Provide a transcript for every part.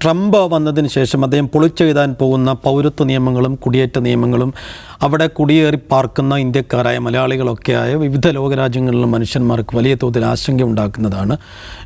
Trump വന്നതിന് ശേഷം അദ്ദേഹം പൊളിച്ചെഴുതാൻ പോകുന്ന പൗരത്വ നിയമങ്ങളും കുടിയേറ്റ നിയമങ്ങളും അവിടെ കുടിയേറി പാർക്കുന്ന ഇന്ത്യക്കാരായ മലയാളികളൊക്കെയായ വിവിധ ലോകരാജ്യങ്ങളിലുള്ള മനുഷ്യന്മാർക്ക് വലിയ തോതിൽ ആശങ്ക ഉണ്ടാക്കുന്നതാണ്.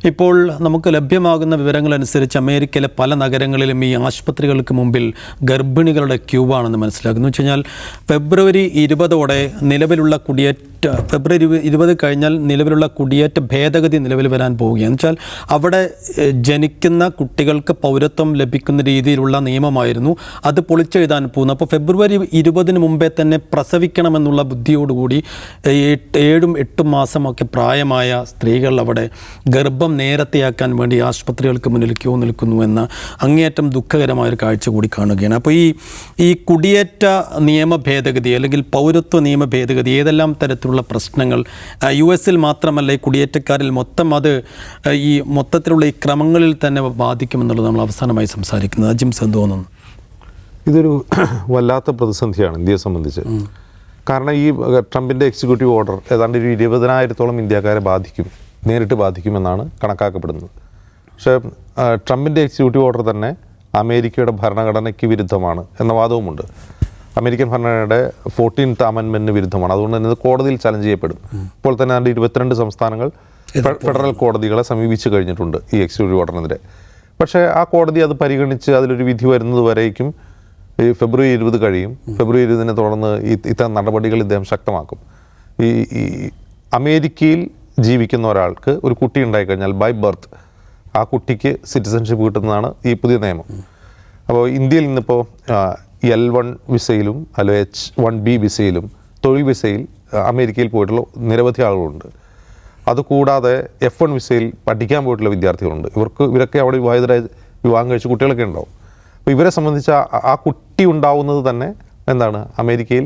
ഇപ്പോൾ നമുക്ക് ലഭ്യമാകുന്ന വിവരങ്ങളനുസരിച്ച് അമേരിക്കയിലെ പല നഗരങ്ങളിലും ഈ ആശുപത്രികൾക്ക് മുമ്പിൽ ഗർഭിണികളുടെ ക്യൂ ആണെന്ന് മനസ്സിലാക്കുന്നു. വെച്ച് കഴിഞ്ഞാൽ ഫെബ്രുവരി ഇരുപതോടെ നിലവിലുള്ള കുടിയേറ്റ ഫെബ്രുവരി ഇരുപ- ഇരുപത് കഴിഞ്ഞാൽ നിലവിലുള്ള കുടിയേറ്റ ഭേദഗതി നിലവിൽ വരാൻ പോവുകയാണ്. വെച്ചാൽ അവിടെ ജനിക്കുന്ന കുട്ടികൾക്ക് പൗരത്വം ലഭിക്കുന്ന രീതിയിലുള്ള നിയമമായിരുന്നു. അത് പൊളിച്ചെഴുതാൻ പോകുന്നു. അപ്പോൾ ഫെബ്രുവരി ഇരുപതിന് മുമ്പേ തന്നെ പ്രസവിക്കണമെന്നുള്ള ബുദ്ധിയോടുകൂടി ഏഴും എട്ടും മാസമൊക്കെ പ്രായമായ സ്ത്രീകൾ അവിടെ ഗർഭം നേരത്തെയാക്കാൻ വേണ്ടി ആശുപത്രികൾക്ക് മുന്നിൽ ക്യൂ നിൽക്കുന്നു എന്ന അങ്ങേയറ്റം ദുഃഖകരമായ ഒരു കാഴ്ച കൂടി കാണുകയാണ്. അപ്പോൾ ഈ ഈ കുടിയേറ്റ നിയമ ഭേദഗതി അല്ലെങ്കിൽ പൗരത്വ നിയമ ഭേദഗതി ഏതെല്ലാം തരത്തിലുള്ള പ്രശ്നങ്ങൾ യു എസിൽ മാത്രമല്ല ഈ കുടിയേറ്റക്കാരിൽ മൊത്തം അത് ഈ മൊത്തത്തിലുള്ള ഈ ക്രമങ്ങളിൽ തന്നെ ബാധിക്കുമെന്നുള്ളത് നമ്മൾ അവസാനമായി സംസാരിക്കുന്നത്. അജിംസ് തോന്നുന്നു ഇതൊരു വല്ലാത്ത പ്രതിസന്ധിയാണ് ഇന്ത്യയെ സംബന്ധിച്ച്. കാരണം ഈ ട്രംപിന്റെ എക്സിക്യൂട്ടീവ് ഓർഡർ ഏതാണ്ട് ഒരു ഇരുപതിനായിരത്തോളം ഇന്ത്യക്കാരെ ബാധിക്കും നേരിട്ട് ബാധിക്കുമെന്നാണ് കണക്കാക്കപ്പെടുന്നത്. പക്ഷേ ട്രംപിന്റെ എക്സിക്യൂട്ടീവ് ഓർഡർ തന്നെ അമേരിക്കയുടെ ഭരണഘടനയ്ക്ക് വിരുദ്ധമാണ് എന്ന വാദവുമുണ്ട്. അമേരിക്കൻ ഭരണഘടനയുടെ ഫോർട്ടീൻത്ത് അമെൻമെന്റിന് വിരുദ്ധമാണ്. അതുകൊണ്ട് തന്നെ ഇത് കോടതിയിൽ ചലഞ്ച് ചെയ്യപ്പെടും. ഇപ്പോൾ തന്നെ അതിന്റെ ഇരുപത്തിരണ്ട് സംസ്ഥാനങ്ങൾ ഫെഡറൽ കോടതികളെ സമീപിച്ചു കഴിഞ്ഞിട്ടുണ്ട് ഈ എക്സിക്യൂട്ടീവ് ഓർഡറിനെതിരെ പക്ഷേ ആ കോടതി അത് പരിഗണിച്ച് അതിലൊരു വിധി വരുന്നത് വരേക്കും ഈ ഫെബ്രുവരി ഇരുപത് കഴിയും. ഫെബ്രുവരി ഇരുപതിനെ തുടർന്ന് ഇത്തരം നടപടികൾ ഇദ്ദേഹം ശക്തമാക്കും. ഈ അമേരിക്കയിൽ ജീവിക്കുന്ന ഒരാൾക്ക് ഒരു കുട്ടി ഉണ്ടായിക്കഴിഞ്ഞാൽ ബൈ ബർത്ത് ആ കുട്ടിക്ക് സിറ്റിസൺഷിപ്പ് കിട്ടുന്നതാണ് ഈ പുതിയ നിയമം. അപ്പോൾ ഇന്ത്യയിൽ നിന്നിപ്പോൾ എൽ വൺ വിസയിലും അല്ല എച്ച് വൺ ബി വിസയിലും തൊഴിൽ വിസയിൽ അമേരിക്കയിൽ പോയിട്ടുള്ള നിരവധി ആളുകളുണ്ട്. അതുകൂടാതെ എഫ് വൺ വിസയിൽ പഠിക്കാൻ പോയിട്ടുള്ള വിദ്യാർത്ഥികളുണ്ട്. ഇവർക്ക് ഇവരൊക്കെ അവിടെ വിവാഹിതരായി വിവാഹം കഴിച്ച കുട്ടികളൊക്കെ ഉണ്ടാവും. അപ്പോൾ ഇവരെ സംബന്ധിച്ച് ആ- ആ കുട്ടി ഉണ്ടാവുന്നത് തന്നെ എന്താണ്? അമേരിക്കയിൽ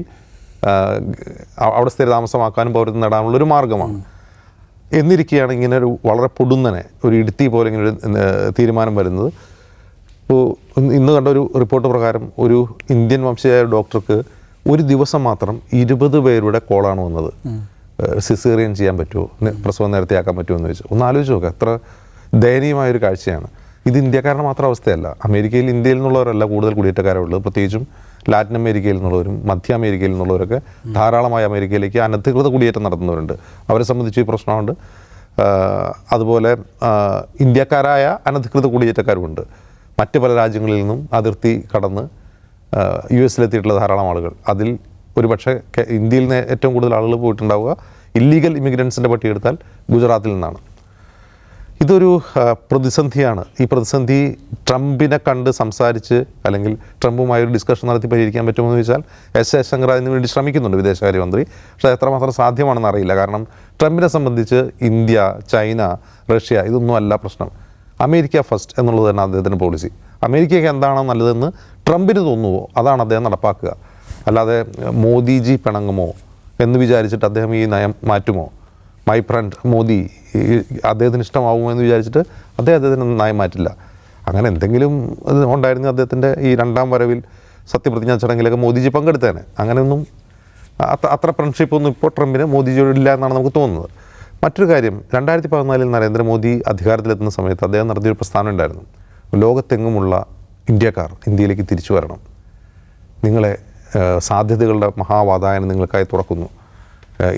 അവിടെ സ്ഥിരതാമസമാക്കാനും പൗരത്വം നേടാനുള്ള ഒരു മാർഗമാണ്. എന്നിരിക്കുകയാണ് ഇങ്ങനെ ഒരു വളരെ പൊടുന്നനെ ഒരു ഇടുത്തി പോലെ ഇങ്ങനെ ഒരു തീരുമാനം വരുന്നത്. ഇപ്പോൾ ഇന്ന് കണ്ട ഒരു റിപ്പോർട്ട് പ്രകാരം ഒരു ഇന്ത്യൻ വംശജയായ ഡോക്ടർക്ക് ഒരു ദിവസം മാത്രം ഇരുപത് പേരുടെ കോളാണ് വന്നത്. സിസേറിയൻ ചെയ്യാൻ പറ്റുമോ? പ്രസവം നേരത്തെയാക്കാൻ പറ്റുമോ എന്ന് ചോദിച്ചു. ഒന്ന് ആലോചിച്ച് നോക്കുക എത്ര ദയനീയമായ ഒരു കാഴ്ചയാണ്. ഇത് ഇന്ത്യക്കാരുടെ മാത്രം അവസ്ഥയല്ല. അമേരിക്കയിൽ ഇന്ത്യയിൽ നിന്നുള്ളവരല്ല കൂടുതൽ കുടിയേറ്റക്കാരുള്ളത് പ്രത്യേകിച്ചും ലാറ്റിൻ അമേരിക്കയിൽ നിന്നുള്ളവരും മധ്യ അമേരിക്കയിൽ നിന്നുള്ളവരൊക്കെ ധാരാളമായി അമേരിക്കയിലേക്ക് അനധികൃത കുടിയേറ്റം നടത്തുന്നവരുണ്ട്. അവരെ സംബന്ധിച്ച് ഈ പ്രശ്നമുണ്ട്. അതുപോലെ ഇന്ത്യക്കാരായ അനധികൃത കുടിയേറ്റക്കാരുമുണ്ട് മറ്റ് പല രാജ്യങ്ങളിൽ നിന്നും അതിർത്തി കടന്ന് യു എസിലെത്തിയിട്ടുള്ള ധാരാളം ആളുകൾ. അതിൽ ഒരുപക്ഷെ ഇന്ത്യയിൽ നിന്ന് ഏറ്റവും കൂടുതൽ ആളുകൾ പോയിട്ടുണ്ടാവുക ഇല്ലീഗൽ ഇമിഗ്രൻസിന്റെ പട്ടിയെടുത്താൽ ഗുജറാത്തിൽ നിന്നാണ്. ഇതൊരു പ്രതിസന്ധിയാണ്. ഈ പ്രതിസന്ധി ട്രംപിനെ കണ്ട് സംസാരിച്ച് അല്ലെങ്കിൽ ട്രംപുമായി ഒരു ഡിസ്കഷൻ നടത്തി പരിഹരിക്കാൻ പറ്റുമെന്ന് ചോദിച്ചാൽ എസ് ജയശങ്കർ അതിന് വേണ്ടി ശ്രമിക്കുന്നുണ്ട് വിദേശകാര്യമന്ത്രി. പക്ഷേ എത്രമാത്രം സാധ്യമാണെന്ന് അറിയില്ല. കാരണം ട്രംപിനെ സംബന്ധിച്ച് ഇന്ത്യ ചൈന റഷ്യ ഇതൊന്നും അല്ല പ്രശ്നം. അമേരിക്ക ഫസ്റ്റ് എന്നുള്ളത് തന്നെ അദ്ദേഹത്തിന്റെ പോളിസി അമേരിക്കയ്ക്ക് എന്താണോ നല്ലതെന്ന് ട്രംപിന് തോന്നുവോ അതാണ് അദ്ദേഹം നടപ്പാക്കുക. അല്ലാതെ മോദിജി പിണങ്ങുമോ എന്ന് വിചാരിച്ചിട്ട് അദ്ദേഹം ഈ നയം മാറ്റുമോ? മൈ ഫ്രണ്ട് മോദി അദ്ദേഹത്തിന് ഇഷ്ടമാവുമോ എന്ന് വിചാരിച്ചിട്ട് അദ്ദേഹം അദ്ദേഹത്തിന് നന്നായി മാറ്റില്ല. അങ്ങനെ എന്തെങ്കിലും ഇത് ഉണ്ടായിരുന്നു അദ്ദേഹത്തിന്റെ ഈ രണ്ടാം വരവിൽ സത്യപ്രതിജ്ഞാ ചടങ്ങിലൊക്കെ മോദിജി പങ്കെടുത്തേനെ അങ്ങനെയൊന്നും അത്ര അത്ര ഫ്രണ്ട്ഷിപ്പൊന്നും ഇപ്പോൾ ട്രംപിന് മോദിജിയോട് ഇല്ല എന്നാണ് നമുക്ക് തോന്നുന്നത്. മറ്റൊരു കാര്യം രണ്ടായിരത്തി പതിനാലിൽ നരേന്ദ്രമോദി അധികാരത്തിലെത്തുന്ന സമയത്ത് അദ്ദേഹം നടത്തിയൊരു പ്രസ്ഥാനം ഉണ്ടായിരുന്നു. ലോകത്തെങ്ങുമുള്ള ഇന്ത്യക്കാർ ഇന്ത്യയിലേക്ക് തിരിച്ചു വരണം. നിങ്ങളെ സാധ്യതകളുടെ മഹാവാതായനം നിങ്ങൾക്കായി തുറക്കുന്നു.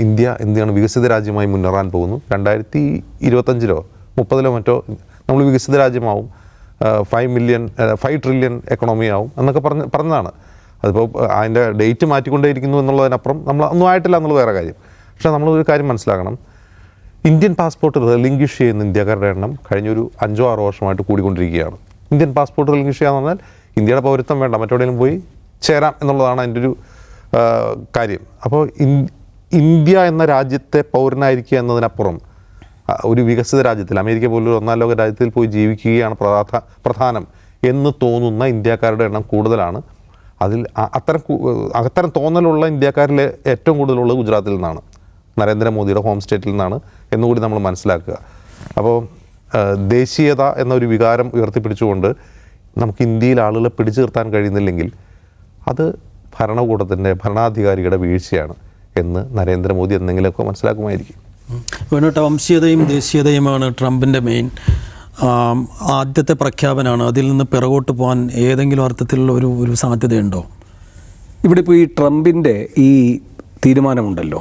ഇന്ത്യ എന്തിനാണ് വികസിത രാജ്യമായി മുന്നേറാൻ പോകുന്നു? രണ്ടായിരത്തി ഇരുപത്തഞ്ചിലോ മുപ്പതിലോ മറ്റോ നമ്മൾ വികസിത രാജ്യമാവും. Five million five trillion economy ആവും എന്നൊക്കെ പറഞ്ഞ് പറഞ്ഞതാണ്. അതിപ്പോൾ അതിന്റെ ഡേറ്റ് മാറ്റിക്കൊണ്ടേയിരിക്കുന്നു എന്നുള്ളതിനപ്പുറം നമ്മൾ ഒന്നും ആയിട്ടില്ല എന്നുള്ളത് വേറെ കാര്യം. പക്ഷേ നമ്മളൊരു കാര്യം മനസ്സിലാക്കണം. ഇന്ത്യൻ പാസ്പോർട്ട് റിലിംഗ്വിഷ് ചെയ്യുന്ന ഇന്ത്യക്കാരുടെ എണ്ണം കഴിഞ്ഞൊരു അഞ്ചോ ആറോ വർഷമായിട്ട് കൂടിക്കൊണ്ടിരിക്കുകയാണ്. ഇന്ത്യൻ പാസ്പോർട്ട് റിലിംഗ്വിഷ് ചെയ്യാന്ന് പറഞ്ഞാൽ ഇന്ത്യയുടെ പൗരത്വം വേണ്ട മറ്റെവിടെയെങ്കിലും പോയി ചേരാം എന്നുള്ളതാണ് അതിന്റെ ഒരു കാര്യം. അപ്പോൾ ഇന്ത്യ എന്ന രാജ്യത്തെ പൗരനായിരിക്കുക എന്നതിനപ്പുറം ഒരു വികസിത രാജ്യത്തിൽ അമേരിക്ക പോലൊരു ഒന്നാം ലോക രാജ്യത്തിൽ പോയി ജീവിക്കുകയാണ് പ്രധാ പ്രധാനം എന്ന് തോന്നുന്ന ഇന്ത്യക്കാരുടെ എണ്ണം കൂടുതലാണ്. അതിൽ അത്തരം അത്തരം തോന്നലുള്ള ഇന്ത്യക്കാരിൽ ഏറ്റവും കൂടുതലുള്ളത് ഗുജറാത്തിൽ നിന്നാണ്. നരേന്ദ്രമോദിയുടെ ഹോം സ്റ്റേറ്റിൽ നിന്നാണ് എന്നുകൂടി നമ്മൾ മനസ്സിലാക്കുക. അപ്പോൾ ദേശീയത എന്നൊരു വികാരം ഉയർത്തിപ്പിടിച്ചുകൊണ്ട് നമുക്ക് ഇന്ത്യയിൽ ആളുകളെ പിടിച്ചു നിർത്താൻ കഴിയുന്നില്ലെങ്കിൽ അത് ഭരണകൂടത്തിന്റെ ഭരണാധികാരിയുടെ വീഴ്ചയാണ്. എന്ന് നരേന്ദ്രമോദി എന്തെങ്കിലുമൊക്കെ മനസ്സിലാക്കുമായിരിക്കും. വേണോട്ട വംശീയതയും ദേശീയതയുമാണ് ട്രംപിന്റെ മെയിൻ ആദ്യത്തെ പ്രഖ്യാപനമാണ്. അതിൽ നിന്ന് പിറകോട്ട് പോകാൻ ഏതെങ്കിലും അർത്ഥത്തിലുള്ള ഒരു ഒരു സാധ്യതയുണ്ടോ? ഇവിടെ ഇപ്പോൾ ഈ ട്രംപിന്റെ ഈ തീരുമാനമുണ്ടല്ലോ.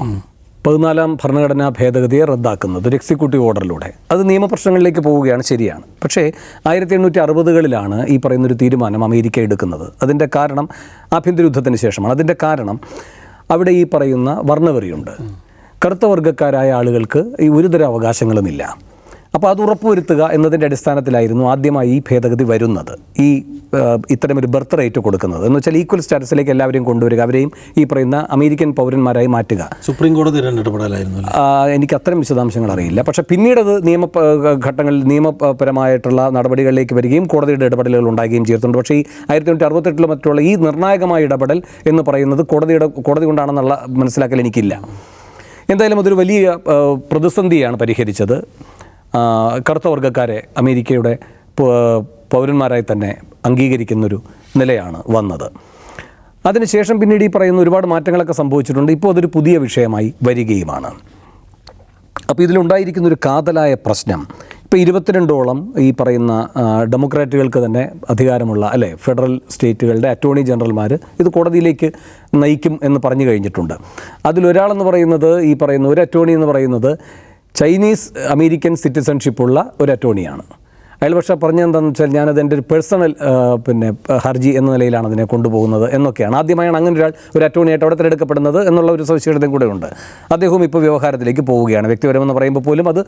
പതിനാലാം ഭരണഘടനാ ഭേദഗതിയെ റദ്ദാക്കുന്നത് ഒരു എക്സിക്യൂട്ടീവ് ഓർഡറിലൂടെ അത് നിയമപ്രശ്നങ്ങളിലേക്ക് പോവുകയാണ് ശരിയാണ്. പക്ഷേ ആയിരത്തി എണ്ണൂറ്റി അറുപതുകളിലാണ് ഈ പറയുന്നൊരു തീരുമാനം അമേരിക്ക എടുക്കുന്നത്. അതിന്റെ കാരണം ആഭ്യന്തര യുദ്ധത്തിന് ശേഷമാണ്. അതിന്റെ കാരണം അവിടെ ഈ പറയുന്ന വർണവെറിയുണ്ട്. കറുത്ത വർഗക്കാരായ ആളുകൾക്ക് ഈ ഒരുതര അവകാശങ്ങളുമില്ല. അപ്പോൾ അത് ഉറപ്പുവരുത്തുക എന്നതിന്റെ അടിസ്ഥാനത്തിലായിരുന്നു ആദ്യമായി ഈ ഭേദഗതി വരുന്നത്. ഈ ഇത്തരമൊരു ബർത്ത് റേറ്റ് കൊടുക്കുന്നത്. എന്ന് വെച്ചാൽ ഈക്വൽ സ്റ്റാറ്റസിലേക്ക് എല്ലാവരെയും കൊണ്ടുവരിക അവരെയും ഈ പറയുന്ന അമേരിക്കൻ പൗരന്മാരായി മാറ്റുക. സുപ്രീം കോടതി ഇടപെടലായിരുന്നു എനിക്ക് അത്തരം വിശദാംശങ്ങൾ അറിയില്ല. പക്ഷേ പിന്നീട് അത് നിയമ ഘട്ടങ്ങളിൽ നിയമപരമായിട്ടുള്ള നടപടികളിലേക്ക് വരികയും കോടതിയുടെ ഇടപെടലുകൾ ഉണ്ടാകുകയും ചെയ്തിട്ടുണ്ട്. പക്ഷേ ഈ ആയിരത്തി തൊണ്ണൂറ്റി അറുപത്തെട്ടിലും മറ്റുള്ള ഈ നിർണായകമായ ഇടപെടൽ എന്ന് പറയുന്നത് കോടതിയുടെ കോടതി കൊണ്ടാണെന്നുള്ള മനസ്സിലാക്കൽ എനിക്കില്ല. എന്തായാലും അതൊരു വലിയ പ്രതിസന്ധിയാണ് പരിഹരിച്ചത്. കറുത്ത വർഗക്കാരെ അമേരിക്കയുടെ പൗരന്മാരായി തന്നെ അംഗീകരിക്കുന്നൊരു നിലയാണ് വന്നത്. അതിനുശേഷം പിന്നീട് ഈ പറയുന്ന ഒരുപാട് മാറ്റങ്ങളൊക്കെ സംഭവിച്ചിട്ടുണ്ട്. ഇപ്പോൾ അതൊരു പുതിയ വിഷയമായി വരികയുമാണ്. അപ്പോൾ ഇതിലുണ്ടായിരിക്കുന്ന ഒരു കാതലായ പ്രശ്നം ഇപ്പോൾ ഇരുപത്തിരണ്ടോളം ഈ പറയുന്ന ഡെമോക്രാറ്റുകൾക്ക് തന്നെ അധികാരമുള്ള അല്ലേ ഫെഡറൽ സ്റ്റേറ്റുകളുടെ അറ്റോർണി ജനറൽമാർ ഇത് കോടതിയിലേക്ക് നയിക്കും എന്ന് പറഞ്ഞു കഴിഞ്ഞിട്ടുണ്ട്. അതിലൊരാളെന്ന് പറയുന്നത് ഈ പറയുന്ന ഒരു അറ്റോർണി എന്ന് പറയുന്നത് ചൈനീസ് അമേരിക്കൻ സിറ്റിസൺഷിപ്പുള്ള ഒരു അറ്റോർണിയാണ് അയാൾ പക്ഷേ പറഞ്ഞതെന്താണെന്ന് വെച്ചാൽ ഞാനത് എന്റെ ഒരു പേഴ്സണൽ പിന്നെ ഹർജി എന്ന നിലയിലാണ് അതിനെ കൊണ്ടുപോകുന്നത് എന്നൊക്കെയാണ്. ആദ്യമായാണ് അങ്ങനെ ഒരാൾ ഒരു അറ്റോണിയായിട്ട് അവിടെ തിരഞ്ഞെടുക്കപ്പെടുന്നത് എന്നുള്ള ഒരു സവിശേഷതയും കൂടെ ഉണ്ട് അദ്ദേഹവും ഇപ്പോൾ വ്യവഹാരത്തിലേക്ക് പോവുകയാണ്. വ്യക്തിപരമെന്ന് പറയുമ്പോൾ പോലും അത്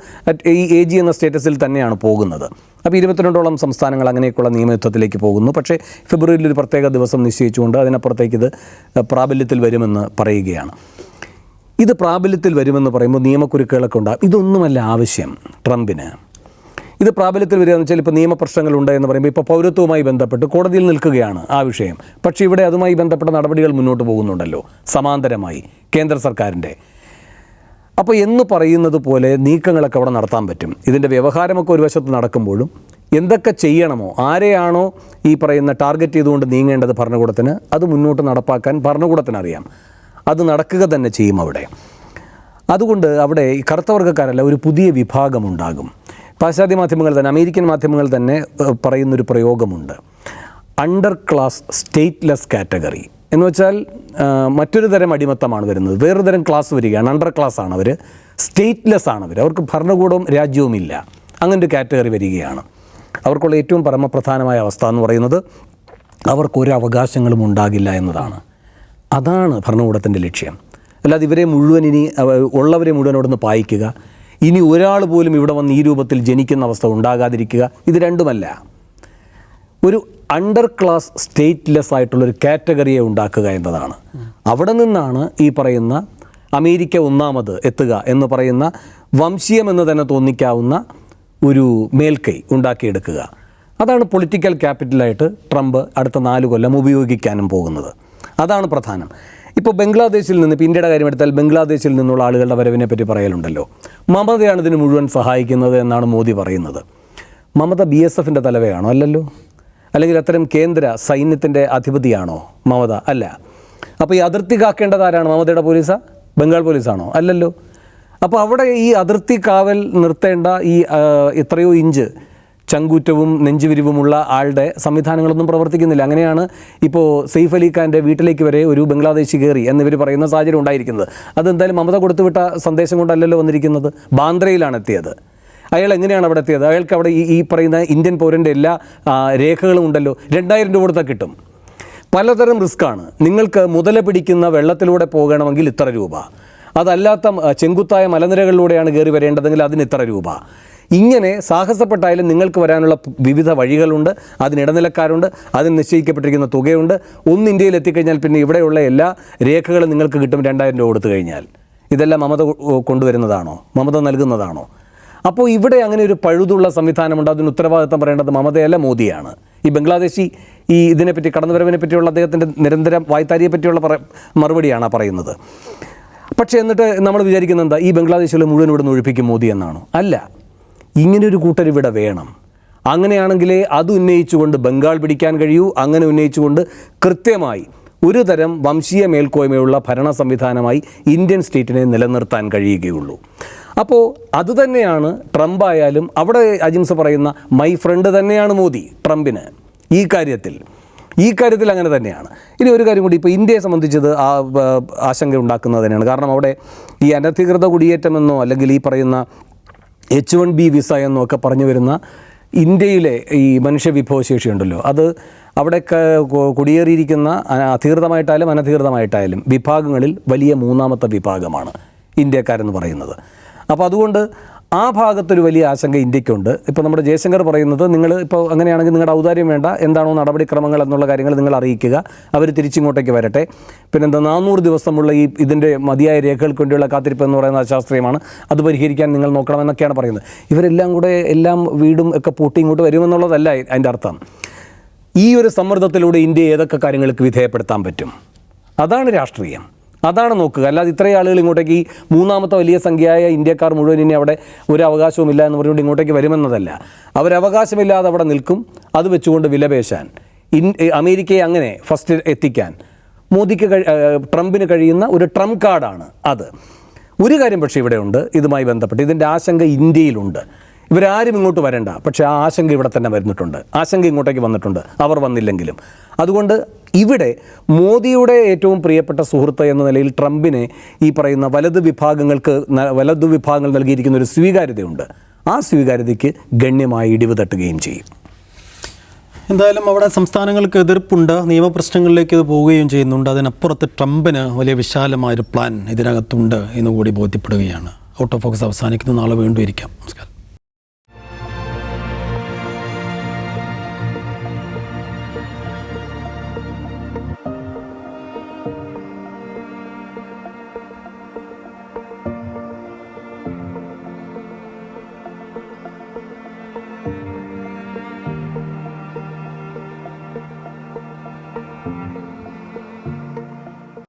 ഈ എ ജി എന്ന സ്റ്റേറ്റസിൽ തന്നെയാണ് പോകുന്നത്. അപ്പോൾ ഇരുപത്തിരണ്ടോളം സംസ്ഥാനങ്ങൾ അങ്ങനെയൊക്കെയുള്ള നിയമയുദ്ധത്തിലേക്ക് പോകുന്നു. പക്ഷേ ഫെബ്രുവരിയിൽ ഒരു പ്രത്യേക ദിവസം നിശ്ചയിച്ചുകൊണ്ട് അതിനപ്പുറത്തേക്ക് ഇത് പ്രാബല്യത്തിൽ വരുമെന്ന് പറയുകയാണ്. ഇത് പ്രാബല്യത്തിൽ വരുമെന്ന് പറയുമ്പോൾ നിയമക്കുരുക്കുകളൊക്കെ ഉണ്ടാകും. ഇതൊന്നുമല്ല ആവശ്യം ട്രംപിന്. ഇത് പ്രാബല്യത്തിൽ വരിക എന്ന് വെച്ചാൽ ഇപ്പോൾ നിയമപ്രശ്നങ്ങളുണ്ട് എന്ന് പറയുമ്പോൾ ഇപ്പോൾ പൗരത്വവുമായി ബന്ധപ്പെട്ട് കോടതിയിൽ നിൽക്കുകയാണ് ആ വിഷയം. പക്ഷേ ഇവിടെ അതുമായി ബന്ധപ്പെട്ട നടപടികൾ മുന്നോട്ട് പോകുന്നുണ്ടല്ലോ. സമാന്തരമായി കേന്ദ്ര സർക്കാരിന്റെ. അപ്പോൾ എന്ന് പറയുന്നത് പോലെ നീക്കങ്ങളൊക്കെ അവിടെ നടത്താൻ പറ്റും. ഇതിന്റെ വ്യവഹാരമൊക്കെ ഒരു വശത്ത് നടക്കുമ്പോഴും എന്തൊക്കെ ചെയ്യണമോ ആരെയാണോ ഈ പറയുന്ന ടാർഗറ്റ് ചെയ്തുകൊണ്ട് നീങ്ങേണ്ടത് ഭരണകൂടത്തിന് അത് മുന്നോട്ട് നടപ്പാക്കാൻ ഭരണകൂടത്തിന് അറിയാം അത് നടക്കുക തന്നെ ചെയ്യും അവിടെ. അതുകൊണ്ട് അവിടെ ഈ കറുത്തവർഗക്കാരല്ല ഒരു പുതിയ വിഭാഗമുണ്ടാകും പാശ്ചാത്യ മാധ്യമങ്ങൾ തന്നെ അമേരിക്കൻ മാധ്യമങ്ങൾ തന്നെ പറയുന്നൊരു പ്രയോഗമുണ്ട്. അണ്ടർ ക്ലാസ് സ്റ്റേറ്റ്ലെസ് കാറ്റഗറി എന്ന് വെച്ചാൽ മറ്റൊരു തരം അടിമത്തമാണ് വരുന്നത്. വേറൊരു തരം ക്ലാസ് വരികയാണ്. അണ്ടർ ക്ലാസ് ആണ് അവർ സ്റ്റേറ്റ്ലെസ് ആണ് അവർ അവർക്ക് ഭരണകൂടവും രാജ്യവുമില്ല അങ്ങനെ ഒരു കാറ്റഗറി വരികയാണ്. അവർക്കുള്ള ഏറ്റവും പരമപ്രധാനമായ അവസ്ഥ എന്ന് പറയുന്നത് അവർക്കൊരു അവകാശങ്ങളും ഉണ്ടാകില്ല എന്നതാണ്. അതാണ് ഭരണകൂടത്തിന്റെ ലക്ഷ്യം. അല്ലാതെ ഇവരെ മുഴുവൻ ഇനി ഉള്ളവരെ മുഴുവൻ അവിടെ നിന്ന് പായിക്കുക. ഇനി ഒരാൾ പോലും ഇവിടെ വന്ന് ഈ രൂപത്തിൽ ജനിക്കുന്ന അവസ്ഥ ഉണ്ടാകാതിരിക്കുക. ഇത് രണ്ടുമല്ല. ഒരു അണ്ടർ ക്ലാസ് സ്റ്റേറ്റ്ലെസ് ആയിട്ടുള്ളൊരു കാറ്റഗറിയെ ഉണ്ടാക്കുക എന്നതാണ്. അവിടെ നിന്നാണ് ഈ പറയുന്ന അമേരിക്ക ഒന്നാമത് എത്തുക എന്ന് പറയുന്ന വംശീയമെന്ന് തന്നെ തോന്നിക്കാവുന്ന ഒരു മേൽക്കൈ ഉണ്ടാക്കിയെടുക്കുക. അതാണ് പൊളിറ്റിക്കൽ ക്യാപിറ്റലായിട്ട് ട്രംപ് അടുത്ത നാല് കൊല്ലം ഉപയോഗിക്കാനും പോകുന്നത്. അതാണ് പ്രധാനം. ഇപ്പോൾ ബംഗ്ലാദേശിൽ നിന്ന് ഇപ്പോൾ ഇന്ത്യയുടെ കാര്യം എടുത്താൽ ബംഗ്ലാദേശിൽ നിന്നുള്ള ആളുകളുടെ വരവിനെ പറ്റി പറയലുണ്ടല്ലോ. മമതയാണ് ഇതിന് മുഴുവൻ സഹായിക്കുന്നത് എന്നാണ് മോദി പറയുന്നത്. മമത ബി എസ് എഫിന്റെ തലവയാണോ അല്ലല്ലോ? അല്ലെങ്കിൽ അത്തരം കേന്ദ്ര സൈന്യത്തിന്റെ അധിപതിയാണോ മമത? അല്ല. അപ്പോൾ ഈ അതിർത്തി കാക്കേണ്ടത് ആരാണ്? മമതയുടെ പോലീസാ? ബംഗാൾ പോലീസാണോ? അല്ലല്ലോ. അപ്പോൾ അവിടെ ഈ അതിർത്തി കാവൽ നിർത്തേണ്ട ഈ എത്രയോ ഇഞ്ച് ചങ്കൂറ്റവും നെഞ്ചുവിരിവുമുള്ള ആളുടെ സംവിധാനങ്ങളൊന്നും പ്രവർത്തിക്കുന്നില്ല. അങ്ങനെയാണ് ഇപ്പോൾ സെയ്ഫ് അലി ഖാന്റെ വീട്ടിലേക്ക് വരെ ഒരു ബംഗ്ലാദേശി കയറി എന്നിവർ പറയുന്ന സാഹചര്യം ഉണ്ടായിരിക്കുന്നത്. അതെന്തായാലും മമത കൊടുത്തുവിട്ട സന്ദേശം കൊണ്ടല്ലല്ലോ വന്നിരിക്കുന്നത്? ബാന്ദ്രയിലാണ് എത്തിയത്. അയാൾ എങ്ങനെയാണ് അവിടെ എത്തിയത്? അയാൾക്ക് അവിടെ ഈ പറയുന്ന ഇന്ത്യൻ പൗരന്റെ എല്ലാ രേഖകളും ഉണ്ടല്ലോ. രണ്ടായിരം രൂപ കൊടുത്താൽ കിട്ടും. പലതരം റിസ്ക്കാണ് നിങ്ങൾക്ക് മുതല പിടിക്കുന്ന വെള്ളത്തിലൂടെ പോകണമെങ്കിൽ ഇത്ര രൂപ. അതല്ലാത്ത ചെങ്കുത്തായ മലനിരകളിലൂടെയാണ് കയറി വരേണ്ടതെങ്കിൽ അതിന് ഇത്ര രൂപ. ഇങ്ങനെ സാഹസപ്പെട്ടായാലും നിങ്ങൾക്ക് വരാനുള്ള വിവിധ വഴികളുണ്ട് അതിന് ഇടനിലക്കാരുണ്ട് അതിന് നിശ്ചയിക്കപ്പെട്ടിരിക്കുന്ന തുകയുണ്ട്. ഒന്ന് ഇന്ത്യയിൽ എത്തിക്കഴിഞ്ഞാൽ പിന്നെ ഇവിടെയുള്ള എല്ലാ രേഖകളും നിങ്ങൾക്ക് കിട്ടും രണ്ടായിരം രൂപ കൊടുത്തു കഴിഞ്ഞാൽ. ഇതെല്ലാം മമത കൊണ്ടുവരുന്നതാണോ? മമത നൽകുന്നതാണോ? അപ്പോൾ ഇവിടെ അങ്ങനെ ഒരു പഴുതുള്ള സംവിധാനമുണ്ട്. അതിന് ഉത്തരവാദിത്തം പറയേണ്ടത് മമതയല്ല മോദിയാണ്. ഈ ബംഗ്ലാദേശി ഈ ഇതിനെപ്പറ്റി കടന്നുവരവിനെ പറ്റിയുള്ള അദ്ദേഹത്തിന്റെ നിരന്തരം വായ്ത്താരിയെ പറ്റിയുള്ള പറ മറുപടിയാണ് പറയുന്നത്. പക്ഷേ എന്നിട്ട് നമ്മൾ വിചാരിക്കുന്നത് എന്താ? ഈ ബംഗ്ലാദേശിലെ മുഴുവൻ ഇവിടെ നിന്ന് ഒഴിപ്പിക്കും മോദി എന്നാണോ? അല്ല. ഇങ്ങനൊരു കൂട്ടർ ഇവിടെ വേണം. അങ്ങനെയാണെങ്കിലേ അത് ഉന്നയിച്ചുകൊണ്ട് ബംഗാൾ പിടിക്കാൻ കഴിയൂ. അങ്ങനെ ഉന്നയിച്ചുകൊണ്ട് കൃത്യമായി ഒരു തരം വംശീയ മേൽക്കോയ്മയുള്ള ഭരണ സംവിധാനമായി ഇന്ത്യൻ സ്റ്റേറ്റിനെ നിലനിർത്താൻ കഴിയുകയുള്ളൂ. അപ്പോൾ അതുതന്നെയാണ് ട്രംപ് ആയാലും അവിടെ അജിംസ് പറയുന്ന മൈ ഫ്രണ്ട് തന്നെയാണ് മോദി ട്രംപിന് ഈ കാര്യത്തിൽ. ഈ കാര്യത്തിൽ അങ്ങനെ തന്നെയാണ്. ഇനി ഒരു കാര്യം കൂടി ഇപ്പോൾ ഇന്ത്യയെ സംബന്ധിച്ചത് ആ ആ, ആശങ്ക ഉണ്ടാക്കുന്നത് തന്നെയാണ് കാരണം അവിടെ ഈ അനധികൃത കുടിയേറ്റമെന്നോ അല്ലെങ്കിൽ ഈ പറയുന്ന എച്ച് വൺ ബി വിസ എന്നൊക്കെ പറഞ്ഞു വരുന്ന ഇന്ത്യയിലെ ഈ മനുഷ്യവിഭവശേഷി ഉണ്ടല്ലോ അത് അവിടെ കുടിയേറിയിരിക്കുന്ന അധികൃതമായിട്ടായാലും അനധികൃതമായിട്ടായാലും വിഭാഗങ്ങളിൽ വലിയ മൂന്നാമത്തെ വിഭാഗമാണ് ഇന്ത്യക്കാരെന്ന് പറയുന്നത്. അപ്പോൾ അതുകൊണ്ട് ആ ഭാഗത്തൊരു വലിയ ആശങ്ക ഇന്ത്യക്കുണ്ട്. ഇപ്പോൾ നമ്മുടെ ജയശങ്കർ പറയുന്നത് നിങ്ങൾ ഇപ്പോൾ അങ്ങനെയാണെങ്കിൽ നിങ്ങളുടെ ഔദാര്യം വേണ്ട എന്താണോ നടപടിക്രമങ്ങൾ എന്നുള്ള കാര്യങ്ങൾ നിങ്ങൾ അറിയിക്കുക അവർ തിരിച്ചിങ്ങോട്ടേക്ക് വരട്ടെ. പിന്നെന്താ നാനൂറ് ദിവസമുള്ള ഈ ഇതിന്റെ മതിയായ രേഖകൾക്ക് വേണ്ടിയുള്ള കാത്തിരിപ്പ് എന്ന് പറയുന്നത് അശാസ്ത്രീയമാണ്. അത് പരിഹരിക്കാൻ നിങ്ങൾ നോക്കണമെന്നൊക്കെയാണ് പറയുന്നത്. ഇവരെല്ലാം കൂടെ എല്ലാം വീടും ഒക്കെ പൂട്ടി ഇങ്ങോട്ട് വരുമെന്നുള്ളതല്ല അതിന്റെ അർത്ഥം. ഈ ഒരു സമ്മർദ്ദത്തിലൂടെ ഇന്ത്യ ഏതൊക്കെ കാര്യങ്ങൾക്ക് വിധേയപ്പെടുത്താൻ പറ്റും? അതാണ് രാഷ്ട്രീയം. അതാണ് നോക്കുക. അല്ലാതെ ഇത്രയും ആളുകൾ ഇങ്ങോട്ടേക്ക് ഈ മൂന്നാമത്തെ വലിയ സംഖ്യയായ ഇന്ത്യക്കാർ മുഴുവൻ ഇനി അവിടെ ഒരു അവകാശവുമില്ല എന്ന് പറഞ്ഞുകൊണ്ട് ഇങ്ങോട്ടേക്ക് വരുമെന്നതല്ല. അവരവകാശമില്ലാതെ അവിടെ നിൽക്കും. അത് വെച്ചുകൊണ്ട് വിലപേശാൻ. ഇൻ അമേരിക്കയെ അങ്ങനെ ഫസ്റ്റ് എത്തിക്കാൻ. മോദിക്ക് ട്രംപിന് കഴിയുന്ന ഒരു ട്രംപ് കാർഡാണ് അത്. ഒരു കാര്യം പക്ഷേ ഇവിടെയുണ്ട് ഇതുമായി ബന്ധപ്പെട്ട് ഇതിന്റെ ആശങ്ക ഇന്ത്യയിലുണ്ട്. ഇവരാരും ഇങ്ങോട്ട് വരണ്ട. പക്ഷേ ആ ആശങ്ക ഇവിടെ തന്നെ വരുന്നിട്ടുണ്ട്. ആശങ്ക ഇങ്ങോട്ടേക്ക് വന്നിട്ടുണ്ട്. അവർ വന്നില്ലെങ്കിലും. അതുകൊണ്ട് ഇവിടെ മോദിയുടെ ഏറ്റവും പ്രിയപ്പെട്ട സുഹൃത്ത് എന്ന നിലയിൽ ട്രംപിനെ ഈ പറയുന്ന വലത് വിഭാഗങ്ങൾക്ക് വലത് വിഭാഗങ്ങൾ നൽകിയിരിക്കുന്ന ഒരു സ്വീകാര്യതയുണ്ട്. ആ സ്വീകാര്യതയ്ക്ക് ഗണ്യമായി ഇടിവ് തട്ടുകയും ചെയ്യും. എന്തായാലും അവിടെ സംസ്ഥാനങ്ങൾക്ക് എതിർപ്പുണ്ട്. നിയമപ്രശ്നങ്ങളിലേക്ക് ഇത് പോവുകയും ചെയ്യുന്നുണ്ട്. അതിനപ്പുറത്ത് ട്രംപിന് വലിയ വിശാലമായൊരു പ്ലാൻ ഇതിനകത്തുണ്ട് എന്ന് കൂടി ബോധ്യപ്പെടുകയാണ്. ഔട്ട് ഓഫ് ഫോക്കസ് അവസാനിക്കുന്ന. നാളെ വീണ്ടും ഇരിക്കാം. നമസ്കാരം.